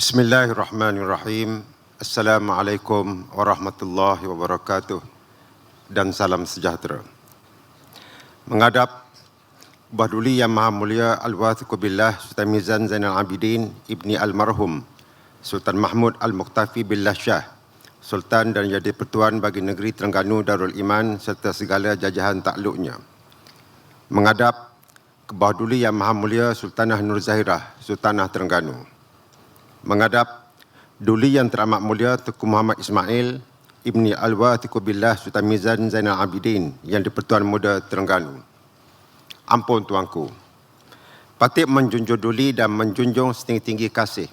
Bismillahirrahmanirrahim. Assalamualaikum warahmatullahi wabarakatuh dan salam sejahtera. Menghadap Bahduli Yang Maha Mulia Al-Wathiqu Billah Sultan Mizan Zainal Abidin Ibni Almarhum Sultan Mahmud Al-Muqtafi Billah Shah Sultan dan Jadi Pertuan bagi Negeri Terengganu Darul Iman serta segala jajahan takluknya. Menghadap ke Bahduli Yang Maha Mulia Sultanah Nur Zahirah Sultanah Terengganu. Menghadap Duli Yang Teramat Mulia Tuku Muhammad Ismail Ibni Al-Wathiqu Billah Sultan Mizan Zainal Abidin yang di-Pertuan Muda Terengganu. Ampun tuanku. Patut menjunjung duli dan menjunjung setinggi-tinggi kasih.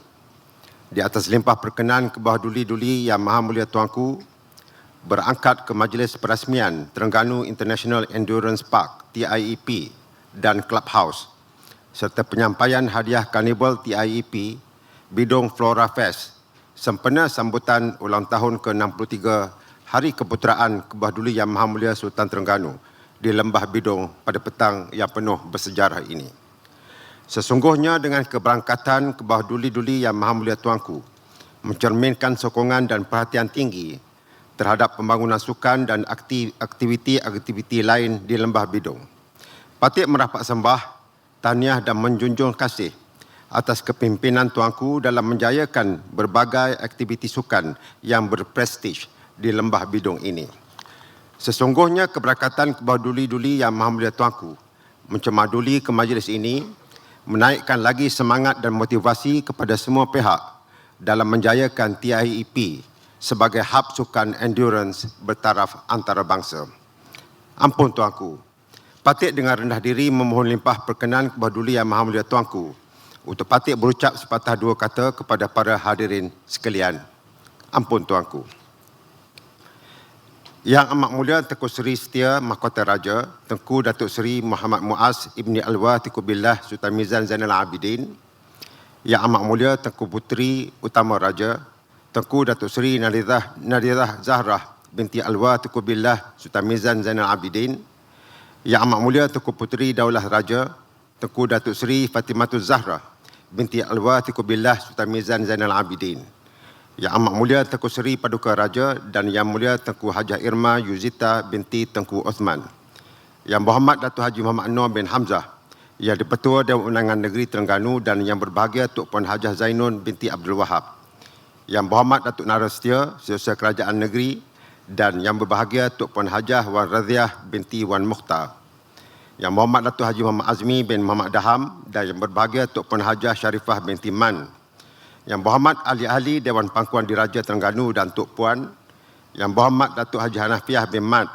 Di atas limpah perkenan ke bawah duli-duli yang maha mulia tuanku, berangkat ke Majlis Perasmian Terengganu International Endurance Park TIEP dan Clubhouse serta penyampaian hadiah Carnival TIEP Bidung Flora Fest sempena sambutan ulang tahun ke-63 Hari Keputeraan Kebah Duli Yang Maha Mulia Sultan Terengganu di Lembah Bidung pada petang yang penuh bersejarah ini. Sesungguhnya dengan keberangkatan ke bawah duli-duli yang maha mulia tuanku, mencerminkan sokongan dan perhatian tinggi terhadap pembangunan sukan dan aktiviti-aktiviti lain di Lembah Bidung. Patut merapat sembah, tahniah dan menjunjung kasih atas kepimpinan tuanku dalam menjayakan berbagai aktiviti sukan yang berprestij di Lembah Bidung ini. Sesungguhnya keberkatan kebawah duli-duli yang maha mulia tuanku mencemaduli ke majlis ini menaikkan lagi semangat dan motivasi kepada semua pihak dalam menjayakan TIEP sebagai hub sukan endurance bertaraf antarabangsa. Ampun tuanku, patut dengan rendah diri memohon limpah perkenan kebawah duli yang maha mulia tuanku untuk patut berucap sepatah dua kata kepada para hadirin sekalian. Ampun tuanku. Yang Amat Mulia Tengku Seri Setia Mahkota Raja, Tengku Datuk Seri Muhammad Muaz Ibni Al-Wathiqu Billah Sultan Mizan Zainal Abidin, Yang Amat Mulia Tengku Puteri Utama Raja, Tengku Datuk Seri Nadidah, Nadidah Zahrah binti Al-Wathiqu Billah Sultan Mizan Zainal Abidin, Yang Amat Mulia Tengku Puteri Daulah Raja, Tengku Datuk Seri Fatimatul Zahra binti Al-Wathiqu Billah Sultan Mizan Zainal Abidin, yang Amat Mulia Tengku Seri Paduka Raja dan Yang Mulia Tengku Hajah Irma Yuzita binti Tengku Osman. Yang Berhormat Datuk Haji Muhammad Noor bin Hamzah, Yang Dipertua Dewan Undangan Negeri Terengganu dan Yang Berbahagia Tuk Puan Hajah Zainun binti Abdul Wahab. Yang Berhormat Datuk Narastia, Setiausaha Kerajaan Negeri dan Yang Berbahagia Tuk Puan Hajah Wan Radhiah binti Wan Mukhtar. Yang Berhormat Datuk Haji Muhammad Azmi bin Muhammad Daham dan Yang Berbahagia Tuk Puan Hajah Sharifah binti Man yang berhormat ahli-ahli Dewan Pangkuan Diraja Terengganu dan Tuk Puan, yang berhormat Datuk Haji Hanafiah bin Mat,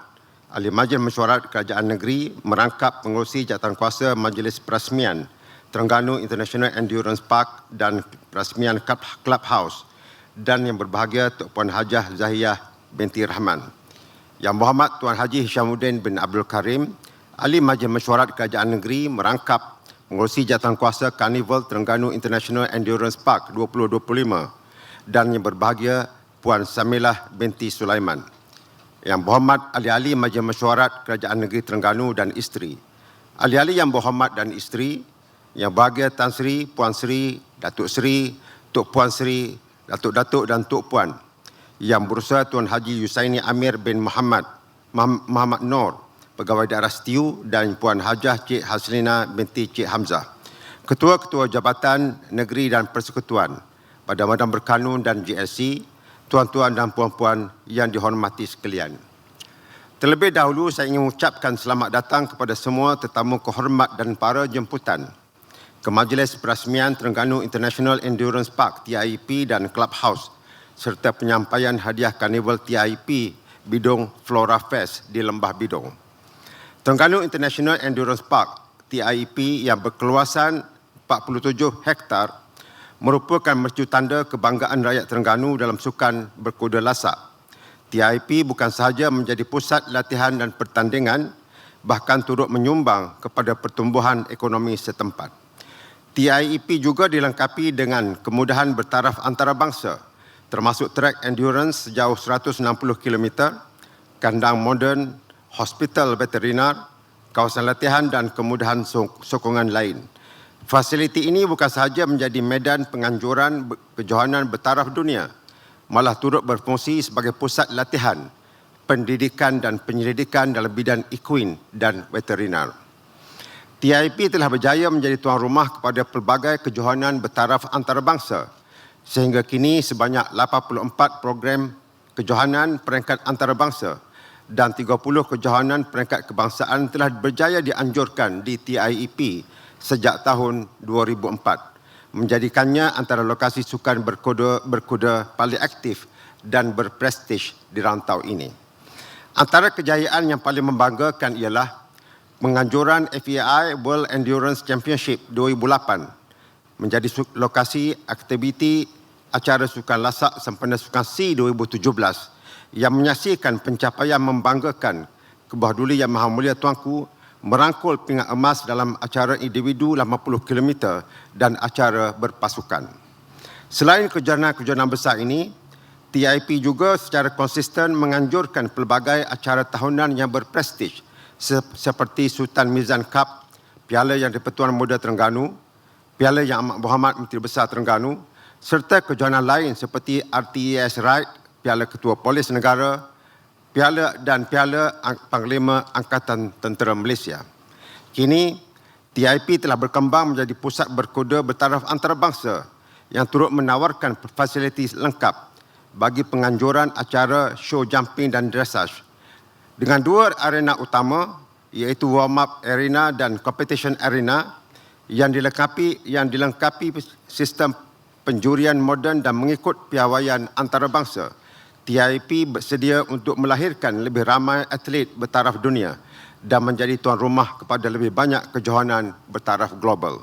Ahli Majlis Mesyuarat Kerajaan Negeri merangkap pengurusi jawatan kuasa Majlis Perasmian Terengganu International Endurance Park dan Perasmian Clubhouse. Dan yang berbahagia Tuk Puan Hajah Zahiyah binti Rahman. Yang berhormat Tuan Haji Hishamuddin bin Abdul Karim, Ahli Majlis Mesyuarat Kerajaan Negeri merangkap mengurusi jawatan kuasa Carnival Terengganu International Endurance Park 2025 dan yang berbahagia Puan Samilah binti Sulaiman. Yang berhormat ahli-ahli Majlis Mesyuarat Kerajaan Negeri Terengganu dan isteri. Ahli-ahli yang berhormat dan isteri, yang bahagia Tan Sri, Puan Sri, Datuk Sri, Tuk Puan Sri, Datuk-Datuk dan Tuk Puan. Yang berusaha Tuan Haji Yusaini Amir bin Muhammad, Muhammad Nur, Pegawai Daerah Setiu dan Puan Hajah Cik Haslina binti Cik Hamzah. Ketua-ketua Jabatan Negeri dan Persekutuan pada Madam Berkanun dan GSC, tuan-tuan dan puan-puan yang dihormati sekalian. Terlebih dahulu saya ingin mengucapkan selamat datang kepada semua tetamu kehormat dan para jemputan ke Majlis Perasmian Terengganu International Endurance Park TIP dan Clubhouse serta penyampaian hadiah Carnival TIP Bidung Flora Fest di Lembah Bidung. Terengganu International Endurance Park TIP yang berkeluasan 47 hektar merupakan mercu tanda kebanggaan rakyat Terengganu dalam sukan berkuda lasak. TIP bukan sahaja menjadi pusat latihan dan pertandingan bahkan turut menyumbang kepada pertumbuhan ekonomi setempat. TIP juga dilengkapi dengan kemudahan bertaraf antarabangsa termasuk trek endurance sejauh 160 km, kandang moden hospital veterinar, kawasan latihan dan kemudahan sokongan lain. Fasiliti ini bukan sahaja menjadi medan penganjuran kejohanan bertaraf dunia, malah turut berfungsi sebagai pusat latihan, pendidikan dan penyelidikan dalam bidang equine dan veterinar. TIP telah berjaya menjadi tuan rumah kepada pelbagai kejohanan bertaraf antarabangsa sehingga kini sebanyak 84 program kejohanan peringkat antarabangsa dan 30 kejohanan peringkat kebangsaan telah berjaya dianjurkan di TIEP sejak tahun 2004 menjadikannya antara lokasi sukan berkuda, berkuda paling aktif dan berprestij di rantau ini. Antara kejayaan yang paling membanggakan ialah penganjuran FAI World Endurance Championship 2008 menjadi lokasi aktiviti acara sukan lasak sempena sukan C 2017 yang menyaksikan pencapaian membanggakan kebah duli yang maha mulia tuanku merangkul pingat emas dalam acara individu 80 km dan acara berpasukan. Selain kejohanan-kejohanan besar ini, TIP juga secara konsisten menganjurkan pelbagai acara tahunan yang berprestij seperti Sultan Mizan Cup, Piala Yang di-Pertuan Muda Terengganu, Piala Yang Amat Berhormat Menteri Besar Terengganu, serta kejohanan lain seperti RTES Ride, Piala Ketua Polis Negara, Piala dan Piala Panglima Angkatan Tentera Malaysia. Kini, TIP telah berkembang menjadi pusat berkuda bertaraf antarabangsa yang turut menawarkan fasiliti lengkap bagi penganjuran acara show jumping dan dressage dengan dua arena utama iaitu warm up arena dan competition arena yang dilengkapi yang dilengkapi sistem penjurian moden dan mengikut piawaian antarabangsa. TIP bersedia untuk melahirkan lebih ramai atlet bertaraf dunia dan menjadi tuan rumah kepada lebih banyak kejohanan bertaraf global.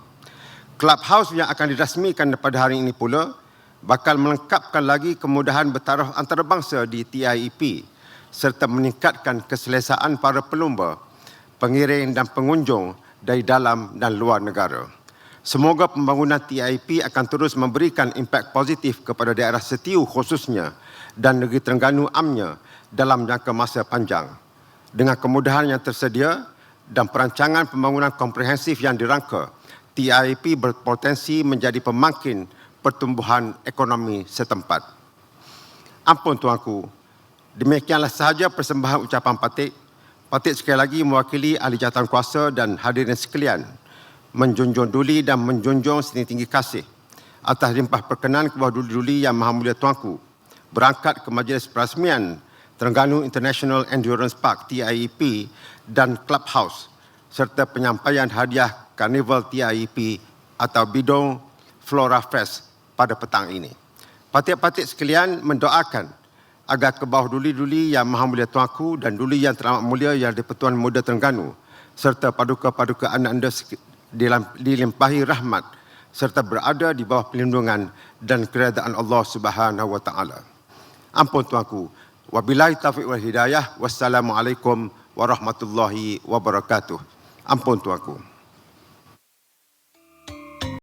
Clubhouse yang akan dirasmikan pada hari ini pula bakal melengkapkan lagi kemudahan bertaraf antarabangsa di TIEP serta meningkatkan keselesaan para pelumba, pengiring dan pengunjung dari dalam dan luar negara. Semoga pembangunan TIP akan terus memberikan impak positif kepada daerah Setiu khususnya dan negeri Terengganu amnya dalam jangka masa panjang. Dengan kemudahan yang tersedia dan perancangan pembangunan komprehensif yang dirangka, TIP berpotensi menjadi pemangkin pertumbuhan ekonomi setempat. Ampun tuanku, Demikianlah sahaja persembahan ucapan Patik. Patik sekali lagi mewakili ahli jawatan kuasa dan hadirin sekalian menjunjung duli dan menjunjung setinggi-tinggi kasih atas limpah perkenan kepada duli-duli yang maha mulia tuanku berangkat ke majlis perasmian Terengganu International Endurance Park TIEP dan Clubhouse serta penyampaian hadiah Carnival TIEP atau Bidong Flora Fest pada petang ini. Patik-patik sekalian mendoakan agar ke bawah duli-duli yang maha mulia tuanku dan duli yang teramat mulia yang di Pertuan Muda Terengganu serta paduka-paduka anak anda dilimpahi rahmat serta berada di bawah pelindungan dan keredaan Allah Subhanahu wa taala. Ampun tuanku. Wabillahi taufiq wal hidayah. Wassalamualaikum warahmatullahi wabarakatuh. Ampun tuanku.